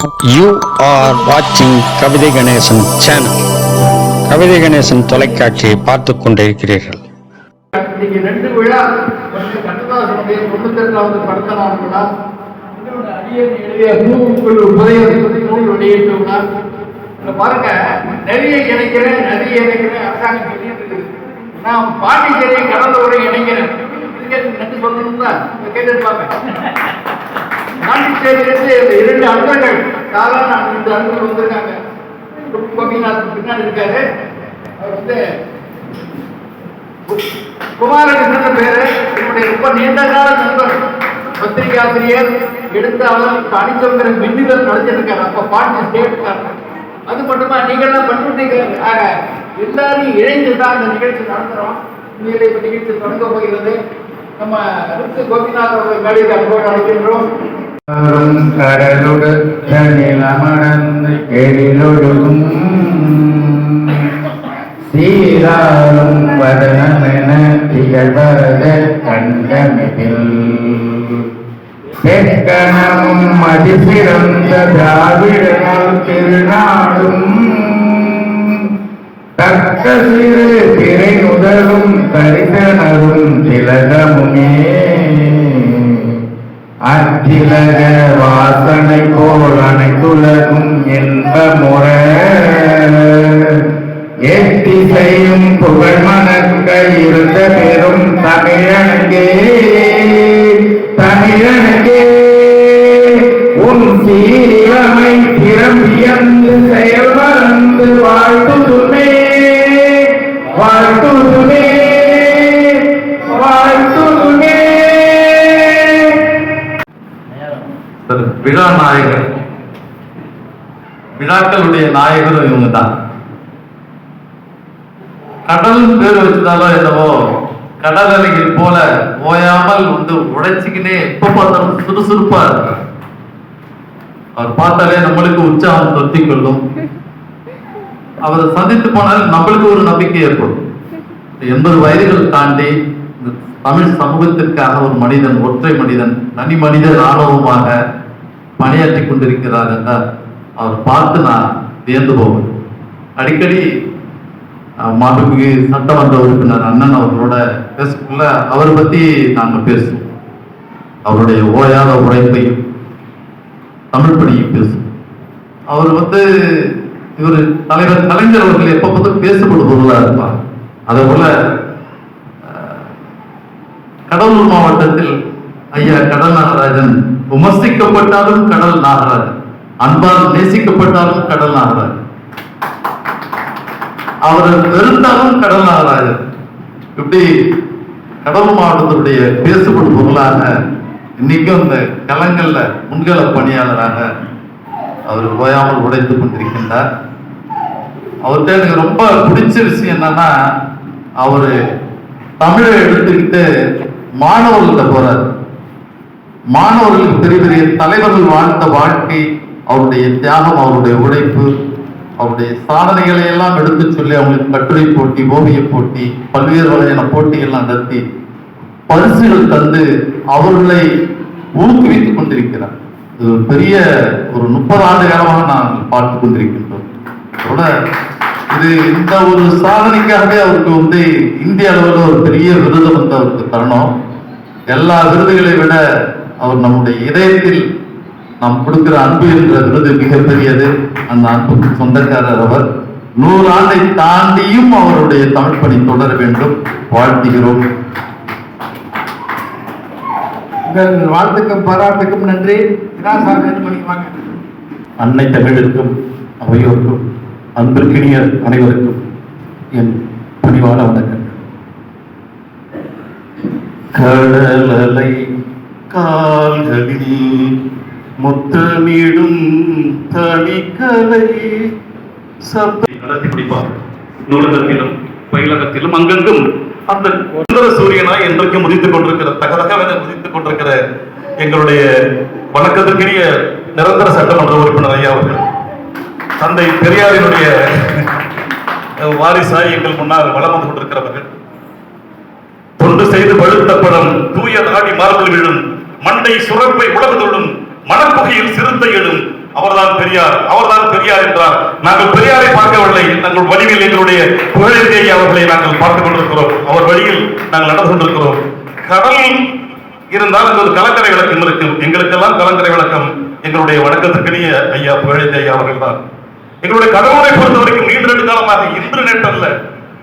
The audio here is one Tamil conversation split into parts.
யூ ஆர் வாட்சிங் கவிதை கணேசன் சேனல் கவிதை கணேசன் தொலைக்காட்சியை பார்த்துக் கொண்டிருக்கிறீர்கள். இன்னைக்கு ரெண்டு விழா கண்ணதாசனுடைய தொண்ணூத்தி ரெண்டாவது பிறந்த நாள் விழா எழுதிய பூவுக்குள் நூல் வெளியிட்டு விழா பாருங்க இணைக்கிறேன் இணைக்கிறேன் அரசாங்கம் நான் பாண்டிச்சேரியை கடலூரை இணைக்கிறேன். இதுக்கு நன்றி பாண்டிச்சேரியிலிருந்து இரண்டு அன்பர்கள் சாதாரண அன்பர்கள் வந்திருக்காங்க கோபிநாத் பின்னாடி இருக்காரு. அவர் வந்து குமாரகிருஷ்ணன் பேரு. என்னுடைய ரொம்ப நீண்ட கால நண்பர் பத்திரிகை எடுத்தாலும் எழுத்தாளர் இப்ப நடத்திருக்காரு. அப்ப பாட்டு அது மட்டுமா நீங்கள்லாம் பண்ணிட்டீங்க எல்லாரும் இணைந்து தான் அந்த நிகழ்ச்சி நடத்துறோம். உண்மையிலே இப்ப நிகழ்ச்சி தொடங்க போகிறது. நம்ம ரித்து கோபிநாத் அவர்கள் மேடையில் அன்போடு அழைக்கின்றோம். கடலுடு தனிலமணந்து எழிலொழுகும். சீராளும் வதனமென திகழ்வரத கண்டமிதில். தெற்கணமும் மதிசிறந்த திராவிடனால் திருநாடும். தக்க சிறு திரை முதலும் தரிசனரும் திலகமுமே அத்திலக வாசனை போல் அனைத்துலகும் என்ப முறை எத்திசையும் புகழ் மணக்க இருந்த பெரும் தமிழனுக்கே தமிழன் திரு விழா நாயகர். விழாக்களுடைய நாயகரும் இவங்க தான் கடல் பேர் வச்சதாலும் என்னவோ கடல் அலைகள் போல ஓயாமல் வந்து உழைச்சிக்கினே எப்ப பார்த்தாலும் சுறுசுறுப்பா அவர் பார்த்தாலே நம்மளுக்கு உற்சாகம் தொத்தி கொள்ளும். அவரை சந்தித்து போனால் நம்மளுக்கு ஒரு நம்பிக்கை ஏற்படும். எண்பது வயதுகள் தாண்டி இந்த தமிழ் சமூகத்திற்காக ஒரு மனிதன் ஒற்றை மனிதன் தனி மனித ராணுவமாக பணியாற்றி கொண்டிருக்கிறார் என்றால் அவர் பார்த்து நான் வியந்து போவேன். அடிக்கடி அஹ், மாண்புமிகு சட்டமன்ற உறுப்பினர் அண்ணன் அவர்களோட பேசக்குள்ள அவரை பத்தி நாங்கள் பேசுவோம். அவருடைய ஓயாத உழைப்பையும் தமிழ் பணியும் பேசுவோம். அவர் வந்து இவர் தலைவர் கலைஞர் அவர்கள் எப்ப பார்த்து பேசப்படுபவர்களா இருப்பார். அதே போல கடலூர் மாவட்டத்தில் ஐயா கடல் விமர்சிக்கப்பட்டாலும் கடல் நாகராஜன் அன்பால் நேசிக்கப்பட்டாலும் கடல் நாகராஜன் அவரை வெறுத்தாலும் கடல் நாகராஜன் இப்படி கடல் மாவட்டத்துடைய பேசுபடும் பொருளாக இன்னைக்கும் இந்த களங்கள்ல முன்கள பணியாளராக அவர் ஓயாமல் உடைத்து கொண்டிருக்கின்றார். அவர்கிட்ட எனக்கு ரொம்ப பிடிச்ச விஷயம் என்னன்னா அவரு தமிழை எடுத்துக்கிட்டு மாணவர்கள்ட்ட போறாரு. மாணவர்களுக்கு பெரிய பெரிய தலைவர்கள் வாழ்ந்த வாழ்க்கை அவருடைய தியாகம் அவருடைய உழைப்பு அவருடைய சாதனைகளை எல்லாம் எடுத்து சொல்லி அவங்களுக்கு கட்டுரை போட்டி ஓவிய போட்டி பல்வேறு வகையான போட்டிகள்லாம் நடத்தி பரிசுகள் தந்து அவர்களை ஊக்குவித்துக் கொண்டிருக்கிறார். இது ஒரு பெரிய ஒரு முப்பது ஆண்டு காலமாக நாங்கள் பார்த்து கொண்டிருக்கின்றோம். அதோட இது இந்த ஒரு சாதனைக்காகவே அவருக்கு வந்து இந்திய அளவில் ஒரு பெரிய விருது வந்து அவருக்கு தரணும். எல்லா விருதுகளை விட அவர் நம்முடைய இதயத்தில் நாம் கொடுக்கிற அன்பு என்ற விருது மிகப்பெரியது. அந்த அன்புக்கு சொந்தக்காரர் அவர். நூறு ஆண்டை தாண்டியும் அவருடைய தமிழ் பணி தொடர வேண்டும். வாழ்த்துகிறோம். உங்கள் வாழ்த்துக்கும் பாராட்டுக்கும் நன்றி. அன்னை தமிழுக்கும் அவையோருக்கும் அன்பிற்கினிய அனைவருக்கும் என் பணிவான வணக்கம் கடலலை கால்களில் முத்தமிடும் தனிக்கலை. சப்த நடத்தி பிடிப்பார் நூலகத்திலும் பயிலகத்திலும் அங்கெங்கும் அந்த சுந்தர சூரியனாய் என்றைக்கும் உதித்துக் கொண்டிருக்கிற தகதகவென உதித்துக் கொண்டிருக்கிற எங்களுடைய வணக்கத்திற்குரிய நிரந்தர சட்டமன்ற உறுப்பினர் ஐயா அவர்கள். தந்தை பெரியாரினுடைய வாரிசாய் எங்கள் முன்னால் வளம் வந்து கொண்டிருக்கிறவர்கள். தொண்டு செய்து பழுத்த படம் தூய நாடி மார்பில் விழும் மண்டை சுரப்பை உலகு மனப்புகையில் சிறுத்தை எழும். அவர்தான் பெரியார் அவர்தான் பெரியார் என்றார். நாங்கள் பெரியாரை பார்க்கவில்லை. நாங்கள் வழியில் எங்களுடைய புகழேந்தி அவர்களை நாங்கள் பார்த்துக் கொண்டிருக்கிறோம். அவர் வழியில் நாங்கள் நடந்து கொண்டிருக்கிறோம். கடல் இருந்தால் அங்கு ஒரு கலங்கரை விளக்கம் இருக்கும். எங்களுக்கெல்லாம் கலங்கரை விளக்கம். எங்களுடைய வணக்கத்துக்குரிய ஐயா புகழேந்தி ஐயா அவர்கள் தான் எங்களுடைய கடவுளை பொறுத்த வரைக்கும் நீண்ட நெடு காலமாக இன்று நேற்றல்ல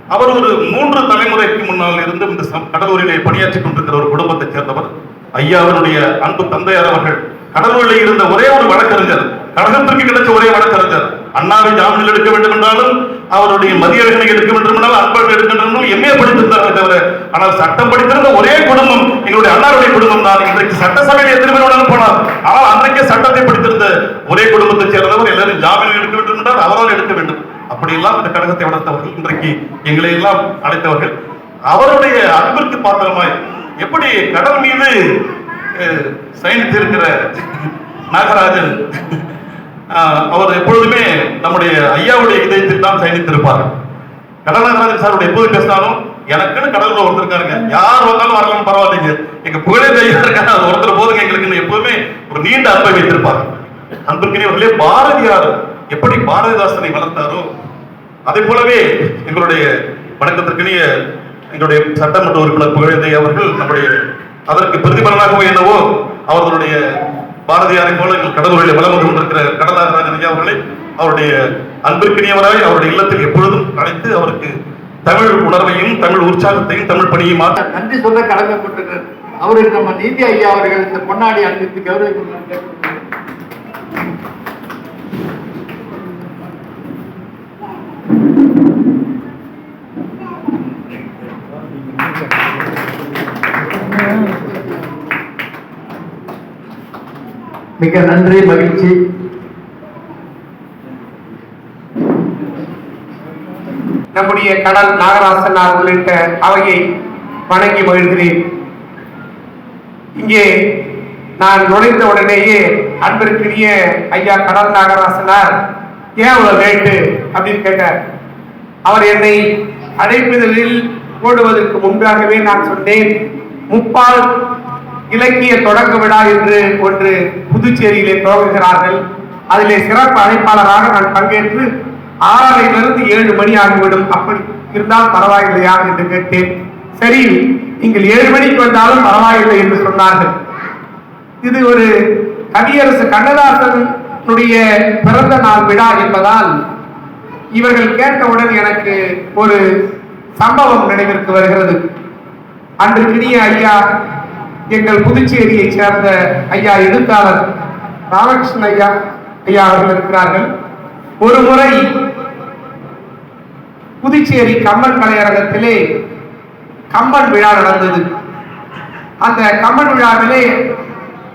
அவர் ஒரு மூன்று தலைமுறைக்கு முன்னால் இருந்து இந்த கடலூரிலே பணியாற்றிக் கொண்டிருக்கிற ஒரு குடும்பத்தைச் சேர்ந்தவர். ஐயாவினுடைய அன்பு தந்தையார் அவர்கள் கடலூரில் இருந்த ஒரே ஒரு வழக்கறிஞர் கழகத்திற்கு கிடைச்ச ஒரே வழக்கறிஞர். அண்ணாவை ஜாமீனில் எடுக்க வேண்டும் என்றாலும் அவருடைய மதிய எடுக்க வேண்டும் என்றாலும் அன்பர்கள் எடுக்க வேண்டும் எம்ஏ படித்திருந்தார்கள் தவிர ஆனால் சட்டம் படித்திருந்த ஒரே குடும்பம் எங்களுடைய அண்ணாருடைய குடும்பம் தான் இன்றைக்கு சட்டசபையில் எத்தனை பேர் போனார் ஆனால் அன்றைக்கே சட்டத்தை படித்திருந்த ஒரே குடும்பத்தைச் சேர்ந்தவர் எல்லாரும் ஜாமீனில் எடுக்க வேண்டும் என்றால் அவரால் எடுக்க வேண்டும். அப்படியெல்லாம் இந்த கழகத்தை வளர்த்தவர்கள் இன்றைக்கு எங்களை எல்லாம் அழைத்தவர்கள். அவருடைய அன்பிற்கு பாத்திரமாய் எப்படி கடல் மீது சயனித்திருக்கிற நாகராஜன் அவர் எப்பொழுதுமே நம்முடைய ஐயாவுடைய இதயத்தில் தான் சயனித்திருப்பார். கடல் நாகராஜன் சார் எப்போது பேசினாலும் எனக்குன்னு கடல்ல ஒருத்தர் இருக்காருங்க யார் வந்தாலும் வரலாம் பரவாயில்லைங்க. எங்க புகழே ஐயா இருக்காங்க அது ஒருத்தர் போதுங்க எங்களுக்கு எப்பவுமே ஒரு நீண்ட அன்பை வைத்திருப்பார். அன்பிற்கினியவர்களே பாரதியார் எப்படி பாரதிதாசனை வளர்த்தாரோ அதே போலவே எங்களுடைய வணக்கத்திற்கினிய எங்களுடைய சட்டமன்ற உறுப்பினர் புகழேந்தை அவர்கள் நம்முடைய அதற்கு பிரதிபலனாகவோ என்னவோ அவர்களுடைய பாரதியாரை போல எங்கள் கடலூரில் வளம் வந்து கொண்டிருக்கிற கடலாகராஜன் ஐயா அவர்களை அவருடைய அன்பிற்கினியவராய் அவருடைய இல்லத்தில் எப்பொழுதும் அழைத்து அவருக்கு தமிழ் உணர்வையும் தமிழ் உற்சாகத்தையும் தமிழ் பணியும் மாற்ற நன்றி சொல்ல கடமைப்பட்டிருக்கிறார் அவருக்கு நம்ம நீதி ஐயா அவர்கள் இந்த பொன்னாடி அணிவித்து கௌரவிக்கணும் மிக நன்றி மகிழ்ச்சி. நம்முடைய கடல் நாகராசனார் உள்ளிட்ட அவையை வணங்கி மகிழ்கிறேன். இங்கே நான் நுழைந்த உடனேயே அன்பிற்குரிய ஐயா கடல் நாகராசனார் ஏன் அவ்வளவு லேட்டு அப்படின்னு கேட்டார். அவர் என்னை அழைப்பிதழில் போடுவதற்கு முன்பாகவே நான் சொன்னேன். முப்பால் இலக்கிய தொடக்க விழா என்று ஒன்று புதுச்சேரியிலே துவங்குகிறார்கள். அதிலே சிறப்பு அழைப்பாளராக நான் பங்கேற்று ஆறரையிலிருந்து ஏழு மணி ஆகிவிடும். அப்படி இருந்தால் பரவாயில்லையா என்று கேட்டேன். சரி நீங்கள் ஏழு மணிக்கு வந்தாலும் பரவாயில்லை என்று சொன்னார்கள். இது ஒரு கவியரசு கண்ணதாசனுடைய பிறந்த நாள் விழா என்பதால் இவர்கள் கேட்டவுடன் எனக்கு ஒரு சம்பவம் நினைவிற்கு வருகிறது. அன்றுக்கினிய ஐயா எங்கள் புதுச்சேரியை சேர்ந்த ஐயா எழுத்தாளர் ராமகிருஷ்ணன் ஐயா ஐயா அவர்கள் இருக்கிறார்கள். ஒரு முறை புதுச்சேரி கம்பன் கலையரங்கத்திலே கம்பன் விழா நடந்தது. அந்த கம்பன் விழாவிலே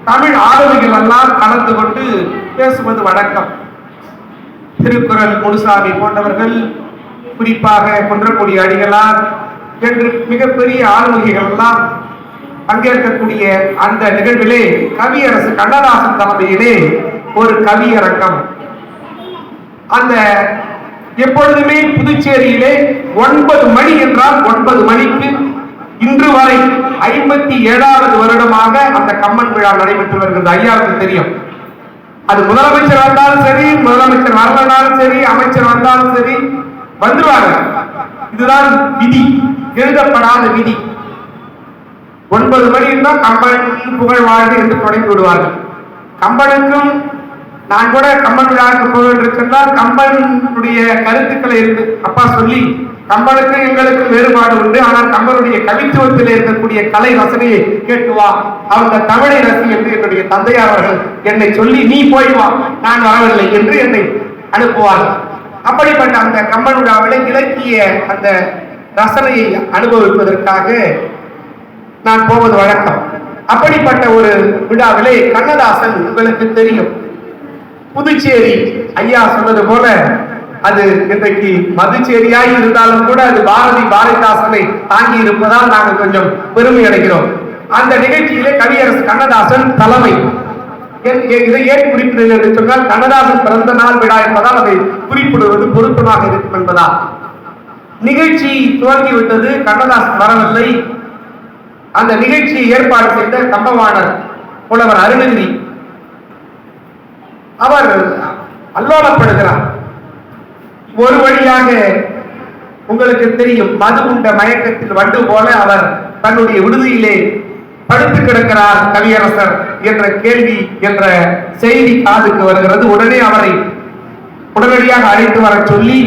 தமிழ் ஆளுமைகள் எல்லாம் கலந்து கொண்டு பேசுவது வழக்கம். திருக்குறள் முனுசாமி போன்றவர்கள் குறிப்பாக குன்றக்குடி அடிகளார் என்று மிகப்பெரிய ஆளுமைகள் எல்லாம் பங்கேற்கக்கூடிய அந்த நிகழ்விலே கவியரசு கண்ணதாசன் தலைமையிலே ஒரு கவியரங்கம் அந்த எப்பொழுதுமே புதுச்சேரியிலே ஒன்பது மணி என்றால் ஒன்பது மணிக்கு இன்று வரை ஐம்பத்தி ஏழாவது வருடமாக அந்த கம்மன் விழா நடைபெற்று வருகிறது. ஐயாவுக்கு தெரியும். அது முதலமைச்சர் வந்தாலும் சரி முதலமைச்சர் வரலனாலும் சரி அமைச்சர் வந்தாலும் சரி வந்துருவாங்க. இதுதான் விதி. எழுதப்படாத விதி. ஒன்பது மணி தான் கம்பன் புகழ் வாழ்வு என்று தொடங்கி விடுவார்கள். கம்பனுக்கும் நான் கூட கம்பன் விழாவுக்கு போக வேண்டியிருக்கின்றால் கம்பனுடைய கருத்துக்களை இருந்து அப்பா சொல்லி கம்பனுக்கு எங்களுக்கு வேறுபாடு உண்டு ஆனால் கம்பனுடைய கவித்துவத்தில் இருக்கக்கூடிய கலை ரசனையை கேட்டு வா. அவங்க தமிழை ரசி என்று என்னுடைய தந்தையார் அவர்கள் என்னை சொல்லி நீ போய் வா நான் வரவில்லை என்று என்னை அனுப்புவார்கள். அப்படிப்பட்ட அந்த கம்பன் விழாவிலே இலக்கிய அந்த ரசனையை அனுபவிப்பதற்காக நான் போவது வழக்கம். அப்படிப்பட்ட ஒரு விழாவிலே கண்ணதாசன் உங்களுக்கு தெரியும். புதுச்சேரி ஐயா சொன்னது போல அது இன்றைக்கு மதுச்சேரியாய் இருந்தாலும் கூட அது பாரதி பாரதிதாசனை தாங்கி இருப்பதால் நாங்கள் கொஞ்சம் பெருமை அடைகிறோம். அந்த நிகழ்ச்சியிலே கவியரசு கண்ணதாசன் தலைமை. என்- இதை ஏன் குறிப்பிடுகிறேன் என்று சொன்னால் கண்ணதாசன் பிறந்த நாள் விழா என்பதால் அதை குறிப்பிடுவது பொருத்தமாக இருக்கும் என்பதால். நிகழ்ச்சி துவங்கிவிட்டது. கண்ணதாஸ் வரவில்லை. அந்த நிகழ்ச்சியை ஏற்பாடு செய்த கம்பவாணர் புலவர் அருணகிரி. அவர் அல்லோலப்படுகிறார். ஒரு வழியாக உங்களுக்கு தெரியும் மது உண்ட மயக்கத்தில் வண்டு போல அவர் தன்னுடைய விடுதியிலே படுத்து கிடக்கிறார் கவியரசர் என்ற கேள்வி என்ற செய்தி காதுக்கு வருகிறது. உடனே அவரை உடனடியாக அழைத்து வர சொல்லி